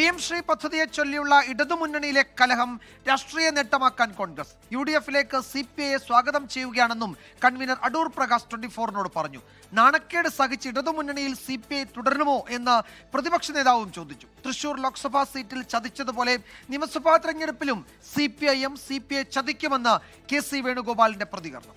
P M Shri പദ്ധതിയെ ചൊല്ലിയുള്ള ഇടതുമുന്നണിയിലെ കലഹം രാഷ്ട്രീയ നേട്ടമാക്കാൻ കോൺഗ്രസ്. യു ഡി എഫിലേക്ക് സി പി ഐയെ സ്വാഗതം ചെയ്യുകയാണെന്നും കൺവീനർ അടൂർ പ്രകാശ് ട്വന്റി ഫോറിനോട് പറഞ്ഞു. നാണക്കേട് സഹിച്ച് ഇടതുമുന്നണിയിൽ സി പി ഐ തുടരണമോ എന്ന് പ്രതിപക്ഷ നേതാവും ചോദിച്ചു. തൃശൂർ ലോക്സഭാ സീറ്റിൽ ചതിച്ചതുപോലെ നിയമസഭാ തെരഞ്ഞെടുപ്പിലും C P I M C P I ചതിക്കുമെന്ന് K C വേണുഗോപാലിന്റെ പ്രതികരണം.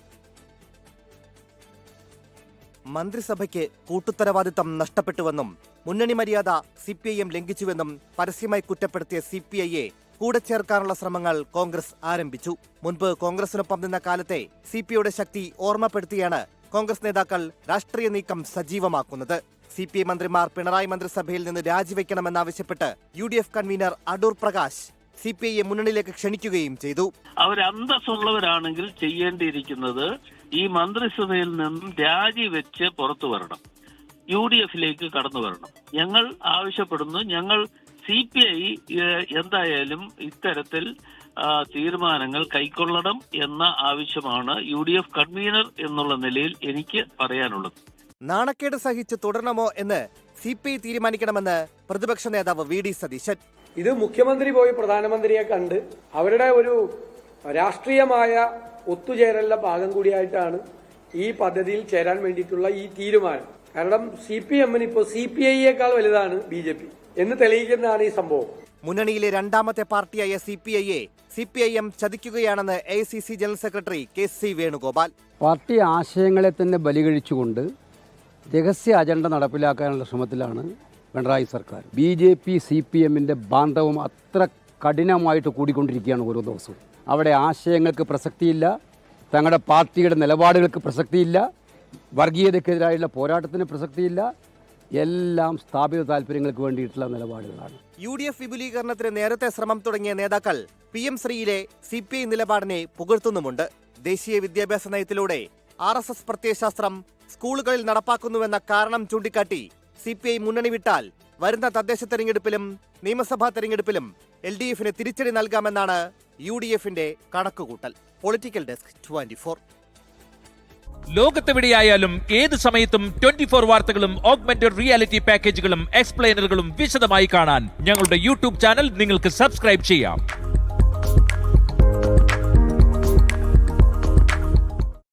മന്ത്രിസഭയ്ക്ക് കൂട്ടുത്തരവാദിത്തം നഷ്ടപ്പെട്ടുവെന്നും മുന്നണി മര്യാദ സി പി ഐ എം ലംഘിച്ചുവെന്നും പരസ്യമായി കുറ്റപ്പെടുത്തിയ സി പി ഐയെ കൂടെ ചേർക്കാനുള്ള ശ്രമങ്ങൾ കോൺഗ്രസ് ആരംഭിച്ചു. മുൻപ് കോൺഗ്രസിനൊപ്പം നിന്ന കാലത്തെ സി പി ഐയുടെ ശക്തി ഓർമ്മപ്പെടുത്തിയാണ് കോൺഗ്രസ് നേതാക്കൾ രാഷ്ട്രീയ നീക്കം സജീവമാക്കുന്നത്. സി പി ഐ മന്ത്രിമാർ പിണറായി മന്ത്രിസഭയിൽ നിന്ന് രാജിവെക്കണമെന്നാവശ്യപ്പെട്ട് U D F convener Adoor Prakash C P ഐയെ മുന്നണിയിലേക്ക് ക്ഷണിക്കുകയും ചെയ്തു. അവർ അന്തസ്സുള്ളവരാണെങ്കിൽ ചെയ്യേണ്ടിയിരിക്കുന്നത് ഈ മന്ത്രിസഭയിൽ നിന്നും രാജിവെച്ച് പുറത്തു വരണം. യു ഡി എഫിലേക്ക് കടന്നു വരണം. ഞങ്ങൾ ആവശ്യപ്പെടുന്നു ഞങ്ങൾ സി പി ഐ എന്തായാലും ഇത്തരത്തിൽ തീരുമാനങ്ങൾ കൈക്കൊള്ളണം എന്ന ആവശ്യമാണ് യു ഡി എഫ് കൺവീനർ എന്നുള്ള നിലയിൽ എനിക്ക് പറയാനുള്ളത്. നാണക്കേട് സഹിച്ച് തുടരണമോ എന്ന് സി പി ഐ തീരുമാനിക്കണമെന്ന് പ്രതിപക്ഷ നേതാവ് വി ഡി സതീശൻ. ഇത് മുഖ്യമന്ത്രി പോയി പ്രധാനമന്ത്രിയെ കണ്ട് അവരുടെ ഒരു രാഷ്ട്രീയമായ ഒത്തുചേരലിന്റെ ഭാഗം കൂടിയായിട്ടാണ് ഈ പദ്ധതിയിൽ ചേരാൻ വേണ്ടിയിട്ടുള്ള ഈ തീരുമാനം. കാരണം സി പി എമ്മിന് ഇപ്പോൾ സി പി ഐയേക്കാൾ വലുതാണ് ബി ജെ പി. എന്ന് തെളിയിക്കുന്നതാണ് ഈ സംഭവം. മുന്നണിയിലെ രണ്ടാമത്തെ പാർട്ടിയായ സി പി ഐയെ C P I M ചതിക്കുകയാണെന്ന് A C C general secretary K C Venugopal. Party ആശയങ്ങളെ തന്നെ ബലികഴിച്ചുകൊണ്ട് രഹസ്യ അജണ്ട നടപ്പിലാക്കാനുള്ള ശ്രമത്തിലാണ് പിണറായി സർക്കാർ. B J P C P എമ്മിന്റെ ബാന്ധവം അത്ര കഠിനമായിട്ട് കൂടിക്കൊണ്ടിരിക്കുകയാണ് ഓരോ ദിവസവും. അവിടെ ആശയങ്ങൾക്ക് പ്രസക്തിയില്ല തങ്ങളുടെ പാർട്ടിയുടെ നിലപാടുകൾക്ക് പ്രസക്തിയില്ല വർഗീയതയ്ക്കെതിരായുള്ള പോരാട്ടത്തിന് പ്രസക്തിയില്ല എല്ലാം സ്ഥാപിത താല്പര്യങ്ങൾക്ക് വേണ്ടിയിട്ടുള്ള നിലപാടുകളാണ്. യു ഡി എഫ് വിപുലീകരണത്തിന് നേരത്തെ ശ്രമം തുടങ്ങിയ നേതാക്കൾ പി എം ശ്രീയിലെ സി പി ഐ നിലപാടിനെ പുകഴ്ത്തുന്നുമുണ്ട്. ദേശീയ വിദ്യാഭ്യാസ നയത്തിലൂടെ ആർ എസ് എസ് പ്രത്യയശാസ്ത്രം സ്കൂളുകളിൽ നടപ്പാക്കുന്നുവെന്ന കാരണം ചൂണ്ടിക്കാട്ടി സി പി ഐ മുന്നണി വിട്ടാൽ വരുന്ന തദ്ദേശ തെരഞ്ഞെടുപ്പിലും നിയമസഭാ തെരഞ്ഞെടുപ്പിലും എൽ ഡി എഫിന് തിരിച്ചടി നൽകാമെന്നാണ് യു ഡി എഫിന്റെ കണക്കുകൂട്ടൽ. പൊളിറ്റിക്കൽ ഡെസ്ക് ട്വന്റി ഫോർ ലോകത്തെവിടെയായാലും ഏത് സമയത്തും ട്വന്റി ഫോർ വാർത്തകളും ഓഗ്മെന്റഡ് റിയാലിറ്റി പാക്കേജുകളും എക്സ്പ്ലെയിനറുകളും വിശദമായി കാണാൻ ഞങ്ങളുടെ യൂട്യൂബ് ചാനൽ നിങ്ങൾക്ക് സബ്സ്ക്രൈബ് ചെയ്യാം.